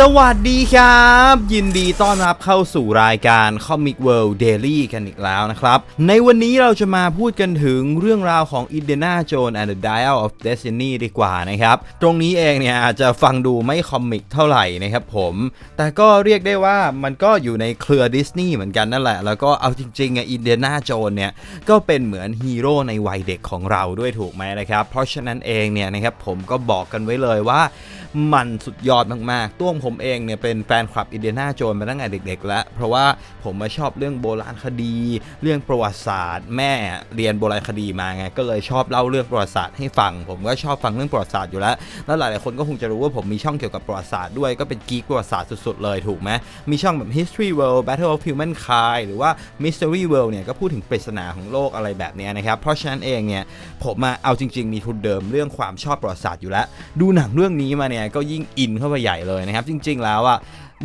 สวัสดีครับ ยินดีต้อนรับเข้าสู่รายการ Comic World Daily กันอีกแล้วนะครับ ในวันนี้เราจะมาพูดกันถึงเรื่องราวของ Indiana Jones and the Dial of Destiny ดีกว่านะครับ ตรงนี้เองเนี่ยอาจจะฟังดูไม่คอมิกเท่าไหร่นะครับผม แต่ก็เรียกได้ว่ามันก็อยู่ในเครือดิสนีย์เหมือนกันนั่นแหละ แล้วก็เอาจริงๆอะ Indiana Jones เนี่ยก็เป็นเหมือนฮีโร่ในวัยเด็กของเราด้วยถูกไหมนะครับ เพราะฉะนั้นเองเนี่ยนะครับผมก็บอกกันไว้เลยว่ามันสุดยอดมากๆ ตัวผมเองเนี่ยเป็นแฟนคลับอินเดียนาโจนมาตั้งแต่เด็ก ๆ แล้ว เพราะว่าผมมาชอบเรื่องโบราณคดี เรื่องประวัติศาสตร์ แม่เรียนโบราณคดีมาไงก็เลยชอบเล่าเรื่องประวัติศาสตร์ให้ฟัง ผมก็ชอบฟังเรื่องประวัติศาสตร์อยู่แล้ว แล้วหลายๆคนก็คงจะรู้ว่าผมมีช่องเกี่ยวกับประวัติศาสตร์ด้วยก็เป็นกีกประวัติศาสตร์สุดๆเลยถูกไหมมีช่องแบบ history world battle of humankind หรือว่า mystery world เนี่ยก็พูดถึงปริศนาของโลกอะไรแบบนี้นะครับเพราะฉะนั้นเองเนี่ยผมมาเอาจริง ๆ มีทุนเดิมเรื่องความชอบประวัติศาสตร์อยู่แล้ว ดูหนังเรื่องนี้มาเนี่ยก็ยิ่งอินเข้าไปใหญ่เลยนะครับ จริง ๆ แล้วอะ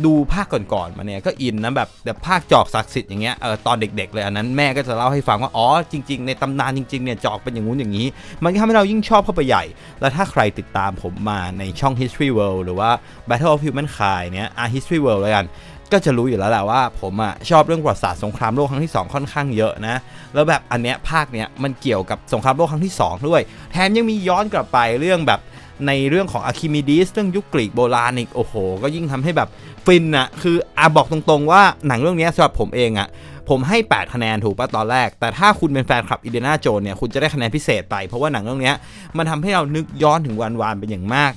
ดูภาคก่อนๆมาเนี่ยก็อินนะแบบแบบภาคจอกศักดิ์สิทธิ์อย่างเงี้ยเออตอนเด็ก ๆ เลยอันนั้นแม่ก็จะเล่าให้ฟังว่าอ๋อจริง ๆ ในตำนานจริงๆเนี่ยจอกเป็นอย่างงู้นอย่างนี้ มันก็ทำให้เรายิ่งชอบเข้าไปใหญ่ แล้วถ้าใครติดตามผมมาในช่อง History World หรือว่า Battle of Humankind เนี่ยอะ History World เลยกันก็จะรู้อยู่แล้วแหละว่าผมอะชอบเรื่องประวัติศาสตร์สงครามโลกครั้งที่ 2 ค่อนข้างเยอะนะ แล้วแบบอันเนี้ยภาคเนี้ยมันเกี่ยวกับสงครามโลกครั้งที่ 2 ด้วย แถมยังมีย้อนกลับไปเรื่องแบบ ในเรื่องของอะคิมิดีสเรื่องยุคกรีกโบราณอีกโอ้โห ก็ยิ่งทำให้แบบฟินอะคืออาบอกตรงๆว่าหนังเรื่องนี้สำหรับผมเองอะผมให้ 8 คะแนนถูกป่ะตอนแรก แต่ถ้าคุณเป็นแฟนคลับอินเดนาโจนเนี่ยคุณจะได้คะแนนพิเศษไป เพราะว่าหนังเรื่องนี้มันทำให้เรานึกย้อนถึงวันวานเป็นอย่างมาก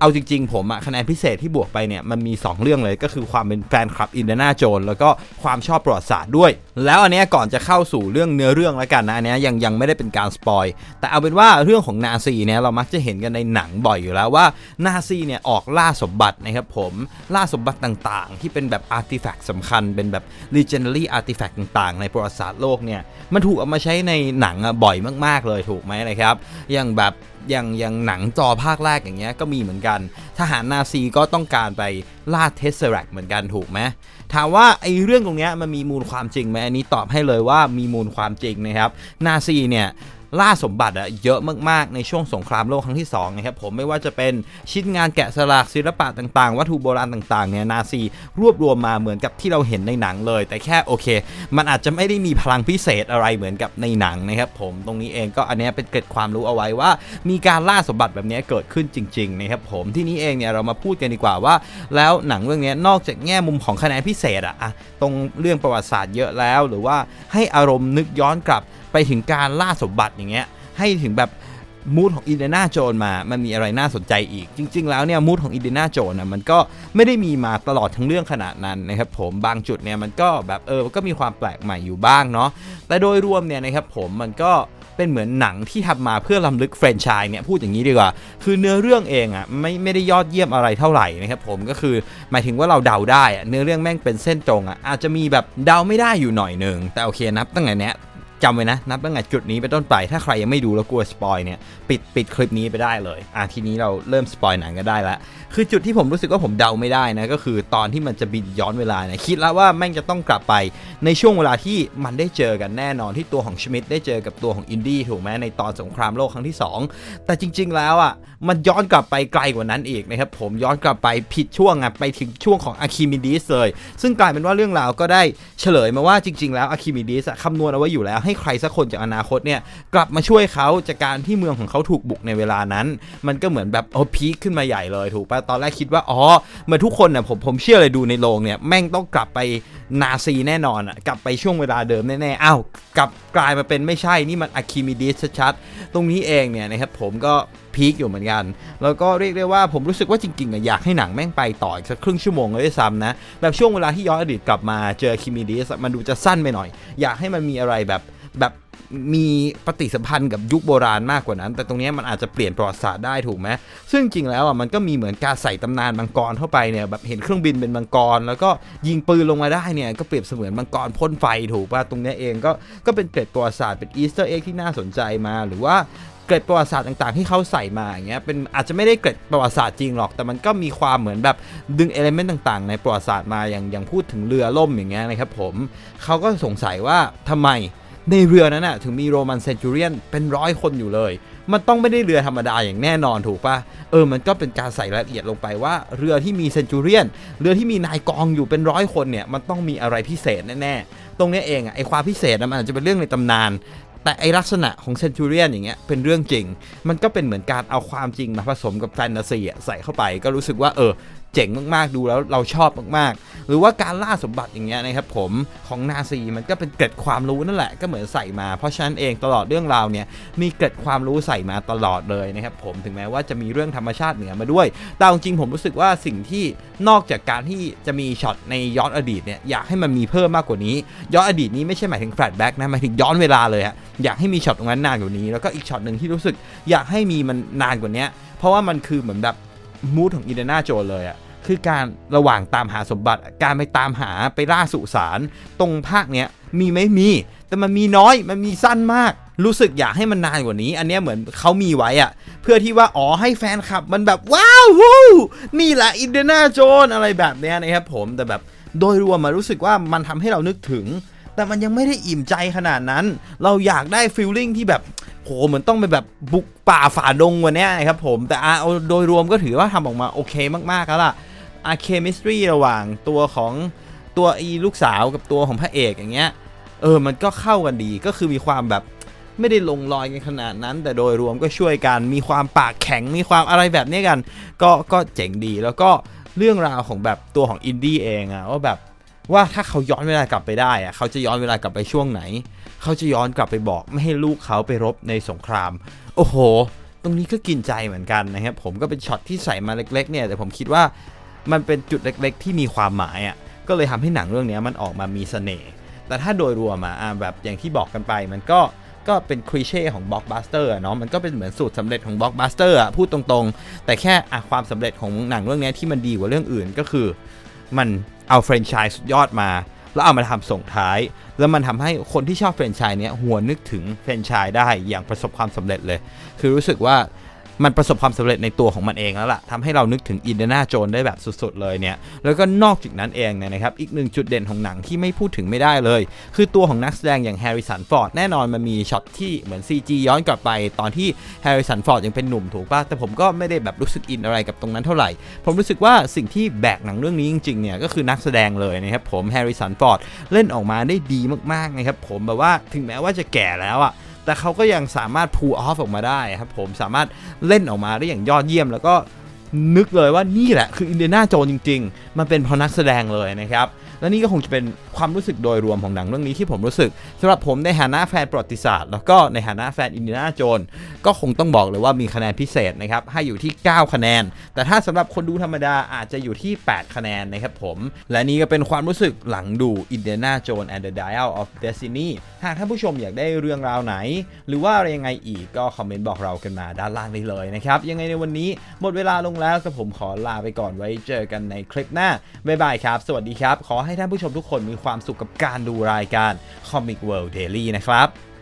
เอาจริง ๆ ผมอะคะแนนพิเศษที่บวกไปเนี่ยมันมี 2 เรื่องเลยก็คือความเป็นแฟนคลับอินเดนาโจนแล้วก็ความชอบประวัติศาสตร์ด้วย แล้วอันเนี้ยก่อนจะเข้าสู่เรื่องเนื้อเรื่องแล้วกันนะอันเนี้ยยังยังไม่ได้เป็นการสปอยแต่เอาเป็นว่าเรื่องของนาซีเนี่ยเรามักจะเห็นกันในหนังบ่อยอยู่แล้วว่านาซีเนี่ยออกล่าสมบัตินะครับผมล่าสมบัติต่างๆ ที่เป็นแบบอาร์ติแฟกต์สำคัญเป็นแบบ legendary artifact ต่าง ๆ ในประวัติศาสตร์โลกเนี่ยมันถูกเอามาใช้ในหนังอะบ่อยมากๆเลยถูกไหมนะครับอย่างแบบ อย่างอย่างหนังจอภาคแรกอย่างเงี้ยก็มีเหมือนกัน ทหารนาซีก็ต้องการไปล่าเทสเซอร์เหมือนกันถูกไหมถามว่าไอ้เรื่องตรงเนี้ยมันมีมูลความจริงไหมอันนี้ตอบให้เลยว่ามีมูลความจริงนะครับ นาซีเนี่ย ล่าสมบัติอะเยอะมากๆในช่วงสงครามโลกครั้งที่2นะครับผมไม่ว่าจะเป็นชิ้นงานแกะสลักศิลปะต่างๆ วัตถุโบราณต่างๆเนี่ยนาซีรวบรวมมาเหมือนกับที่เราเห็นในหนังเลย แต่แค่โอเค มันอาจจะไม่ได้มีพลังพิเศษอะไรเหมือนกับในหนังนะครับผมตรงนี้เองก็อันนี้เป็นเกร็ดความรู้เอาไว้ว่า มีการล่าสมบัติแบบนี้เกิดขึ้นจริงๆนะครับผมที่นี้เองเนี่ยเรามาพูดกันดีกว่าว่า แล้วหนังเรื่องนี้นอกจากแง่มุมของคะแนนพิเศษอะอะตรงเรื่องประวัติศาสตร์เยอะแล้ว หรือว่าให้อารมณ์นึกย้อนกลับ ไปถึงการล่าสมบัติอย่างเงี้ยให้ถึงแบบมูดของอินเดน่าโจนมา มันมีอะไรน่าสนใจอีก จริง ๆ แล้วเนี่ยมูดของอินเดน่าโจนนะมันก็ไม่ได้มีมาตลอดทั้งเรื่องขนาดนั้นนะครับผม บางจุดเนี่ยมันก็แบบเออ ก็มีความแปลกใหม่อยู่บ้างเนาะ แต่โดยรวมเนี่ยนะครับผมมันก็เป็นเหมือนหนังที่ทำมาเพื่อลำลึกแฟรนไชส์เนี่ยพูดอย่างนี้ดีกว่า คือเนื้อเรื่องเองอะไม่ไม่ได้ยอดเยี่ยมอะไรเท่าไหร่นะครับผมก็คือหมายถึงว่าเราเดาได้อะเนื้อเรื่องแม่งเป็นเส้นตรงอะอาจจะมีแบบเดาไม่ได้อยู่หน่อยหนึ่งแต่โอเคนับตั้งแต่เนี้ย จำไว้นะ นับตั้งแต่จุดนี้ไปนต้นไปถ้าใครยังไม่ดูแล้วกลัวสปอยเนี่ยปิดปิดคลิปนี้ไปได้เลยอะทีนี้เราเริ่มสปอยหนังกันได้ล้วคือจุดที่ผมรู้สึกว่าผมเดาไม่ได้นะก็คือตอนที่มันจะบินย้อนเวลาเนี่ยคิดแล้วว่าแม่งจะต้องกลับไปในช่วงเวลาที่มันได้เจอกันแน่นอนที่ตัวของชมิดได้เจอกับตัวของอินดี้ถูกไหมในตอนสงครามโลกครั้งที่ 2 แต่จริง ๆ แล้วอะมันย้อนกลับไปไกลกว่านั้นอีกนะครับผมย้อนกลับไปผิดช่วงอะไปถึงช่วงของอะคิมิดีสเลย ซึ่งกลายเป็นว่าเรื่องราวก็ได้เฉลยมาว่าจริง ๆ แล้วอะคิมิดีสคำนวณเอาไว้อยู่แล้วให้ใครสักคนจากอนาคตเนี่ยกลับมาช่วยเขาจากการที่เมืองของเขาถูกบุกในเวลานั้น มันก็เหมือนแบบโอ้พีคขึ้นมาใหญ่เลยถูกปะตอนแรกคิดว่าอ๋อเมื่อทุกคนน่ะผมผมเชื่อเลยดูในโรงเนี่ยแม่งต้องกลับไปนาซีแน่นอนอะกลับไปช่วงเวลาเดิมแน่ๆอ้าวกลับกลายมาเป็นไม่ใช่นี่มันอะคิมิดีสชัดๆตรงนี้เองเนี่ยนะครับผมก็พีคอยู่เหมือนกัน แล้วก็เรียกได้ว่าผมรู้สึกว่าจริงๆอะอยากให้หนังแม่งไปต่ออีกสักครึ่งชั่วโมงเลยด้วยซ้ำนะ แบบช่วงเวลาที่ย้อนอดีตกลับมาเจอคิมิดีสมันดูจะสั้นไปหน่อย อยากให้มันมีอะไรแบบ แบบมีปฏิสัมพันธ์กับยุคโบราณมากกว่านั้น แต่ตรงนี้มันอาจจะเปลี่ยนประวัติศาสตร์ได้ถูกไหมซึ่งจริงแล้วอะมันก็มีเหมือนการใส่ตำนานมังกรเข้าไปเนี่ยแบบเห็นเครื่องบินเป็นมังกร แล้วก็ยิงปืนลงมาได้เนี่ยก็เปรียบเสมือนมังกรพ่นไฟถูกป่ะตรงนี้เองก็ก็เป็นเกร็ดประวัติศาสตร์เป็นอีสเตอร์เอ็กที่น่าสนใจมาหรือว่าเกร็ดประวัติศาสตร์ต่างๆที่เขาใส่มาอย่างเงี้ยเป็นอาจจะไม่ได้เกร็ดประวัติศาสตร์จริงหรอก แต่มันก็มีความเหมือนแบบดึงเอลเมนต์ต่างๆ ในประวัติศาสตร์มาอย่างอย่างพูดถึงเรือล่มอย่างเงี้ยนะครับผมเขาก็สงสัยว่าทำไม ในเรือนั้นน่ะถึงมีโรมันเซนจูเรียนเป็นร้อยคนอยู่เลย มันต้องไม่ได้เรือธรรมดาอย่างแน่นอนถูกปะเออมันก็เป็นการใส่รายละเอียดลงไปว่าเรือที่มีเซนจูเรียนเรือที่มีนายกองอยู่เป็นร้อยคนเนี่ยมันต้องมีอะไรพิเศษแน่ๆตรงนี้เองอะไอความพิเศษมันอาจจะเป็นเรื่องในตำนาน แต่ไอลักษณะของเซนจูเรียนอย่างเงี้ยเป็นเรื่องจริง มันก็เป็นเหมือนการเอาความจริงมาผสมกับแฟนตาซีใส่เข้าไปก็รู้สึกว่าเออ เจ๋งมากๆดูแล้วเราชอบมากๆ หรือว่าการล่าสมบัติอย่างเงี้ยนะครับผมของนาซีมันก็เป็นเกร็ดความรู้นั่นแหละก็เหมือนใส่มา เพราะฉะนั้นเองตลอดเรื่องราวเนี่ยมีเกร็ดความรู้ใส่มาตลอดเลยนะครับผมถึงแม้ว่าจะมีเรื่องธรรมชาติเหนือมาด้วยแต่จริงๆผมรู้สึกว่าสิ่งที่นอกจากการที่จะมีช็อตในย้อนอดีตเนี่ยอยากให้มันมีเพิ่มมากกว่านี้ย้อนอดีตนี้ไม่ใช่หมายถึงแฟลชแบ็กนะหมายถึงย้อนเวลาเลยอะอยากให้มีช็อตตรงนั้นนานกว่านี้ แล้วก็อีกช็อตหนึ่งที่รู้สึกอยากให้มีมันนานกว่านี้เพราะว่ามันคือเหมือนแบบ มูดของอีเดนาโจเลยอะคือการระหว่างตามหาสมบัติ การไปตามหาไปล่าสุสานตรงภาคเนี้ยมีไหมมี แต่มันมีน้อยมันมีสั้นมาก รู้สึกอยากให้มันนานกว่านี้ อันเนี้ยเหมือนเขามีไว้อะเพื่อที่ว่าอ๋อให้แฟนคลับมันแบบว้าววูนี่แหละอินเดนาโจนอะไรแบบเนี้ยนะครับผมแต่แบบโดยรวมมารู้สึกว่ามันทำให้เรานึกถึง แต่มันยังไม่ได้อิ่มใจขนาดนั้น เราอยากได้ฟีลลิ่งที่แบบ โหเหมือนต้องไปแบบบุกป่าฝ่าดงวันนี้นะครับผมแต่อะเอาโดยรวมก็ถือว่าทำออกมาโอเคมากๆแล้วล่ะอะเคมิสตรีระหว่างตัวของตัวอีลูกสาวกับตัวของพระเอกอย่างเงี้ยเออมันก็เข้ากันดีก็คือมีความแบบไม่ได้ลงรอยกันขนาดนั้น แต่โดยรวมก็ช่วยกัน มีความปากแข็งมีความอะไรแบบนี้กัน ก็ก็เจ๋งดีแล้วก็เรื่องราวของแบบตัวของอินดี้เองอะว่าแบบ ว่าถ้าเขาย้อนเวลากลับไปได้อะเขาจะย้อนเวลากลับไปช่วงไหน เขาจะย้อนกลับไปบอกไม่ให้ลูกเขาไปรบในสงคราม โอ้โห ตรงนี้ก็กินใจเหมือนกันนะครับ ผมก็เป็นช็อตที่ใส่มาเล็ก ๆ เนี่ย แต่ผมคิดว่ามันเป็นจุดเล็ก ๆ ที่มีความหมายอะก็เลยทำให้หนังเรื่องนี้มันออกมามีเสน่ห์ แต่ถ้าโดยรวมอะ่ะแบบอย่างที่บอกกันไป มันก็ก็เป็นคลีเช่ของบล็อกบัสเตอร์เนาะมันก็เป็นเหมือนสูตรสำเร็จของบล็อกบัสเตอร์อะพูดตรงๆ แต่แค่อะความสำเร็จของหนังเรื่องนี้ที่มันดีกว่าเรื่องอื่นก็คือ มัน เอาแฟรนไชส์สุดยอดมา แล้วเอามาทำส่งท้าย แล้วมันทำให้คนที่ชอบแฟรนไชส์เนี้ยหัวนนึกถึงแฟรนไชส์ได้อย่างประสบความสำเร็จเลย คือรู้สึกว่า มันประสบความสำเร็จในตัวของมันเองแล้วล่ะทำให้เรานึกถึงอินเดนาโจนได้แบบสุดๆเลยเนี่ยแล้วก็นอกจากนั้นเองเนี่ยนะครับอีกหนึ่งจุดเด่นของหนังที่ไม่พูดถึงไม่ได้เลย คือตัวของนักแสดงอย่างแฮร์ริสันฟอร์ดแน่นอนมันมีช็อตที่เหมือน CG ย้อนกลับไป ตอนที่แฮร์ริสันฟอร์ดยังเป็นหนุ่มถูกป่ะแต่ผมก็ไม่ได้แบบรู้สึกอินอะไรกับตรงนั้นเท่าไหร่ ผมรู้สึกว่าสิ่งที่แบกหนังเรื่องนี้จริงๆเนี่ยก็คือนักแสดงเลยนะครับผมแฮร์ริสันฟอร์ดเล่นออกมาได้ดีมากๆนะครับผมแบบว่าถึงแม้ว่าจะแก่แล้วอะ แต่เขาก็ยังสามารถพูออฟออกมาได้ครับผมสามารถเล่นออกมาได้อย่างยอดเยี่ยม แล้วก็นึกเลยว่านี่แหละคืออินเดียนาโจนจริง ๆ มันเป็นเพราะนักแสดงเลยนะครับ และนี่ก็คงจะเป็นความรู้สึกโดยรวมของหนังเรื่องนี้ที่ผมรู้สึกสำหรับผมในฐานะแฟนประวัติศาสตร์ แล้วก็ในฐานะแฟนอินเดียนาโจนก็คงต้องบอกเลยว่ามีคะแนนพิเศษนะครับให้อยู่ที่ 9 คะแนน แต่ถ้าสำหรับคนดูธรรมดาอาจจะอยู่ที่ 8 คะแนนนะครับผม และนี่ก็เป็นความรู้สึกหลังดู Indiana Jones and the Dial of Destiny หากท่านผู้ชมอยากได้เรื่องราวไหน หรือว่าอะไรยังไงอีกก็คอมเมนต์บอกเรากันมาด้านล่างได้เลยนะครับ ยังไงในวันนี้หมดเวลาลงแล้วแต่ผมขอลาไปก่อนไว้เจอกันในคลิปหน้าบ๊ายบายครับ สวัสดีครับขอให้ท่านผู้ชมทุกคนมีความสุขกับการดูรายการ Comic World Daily นะครับ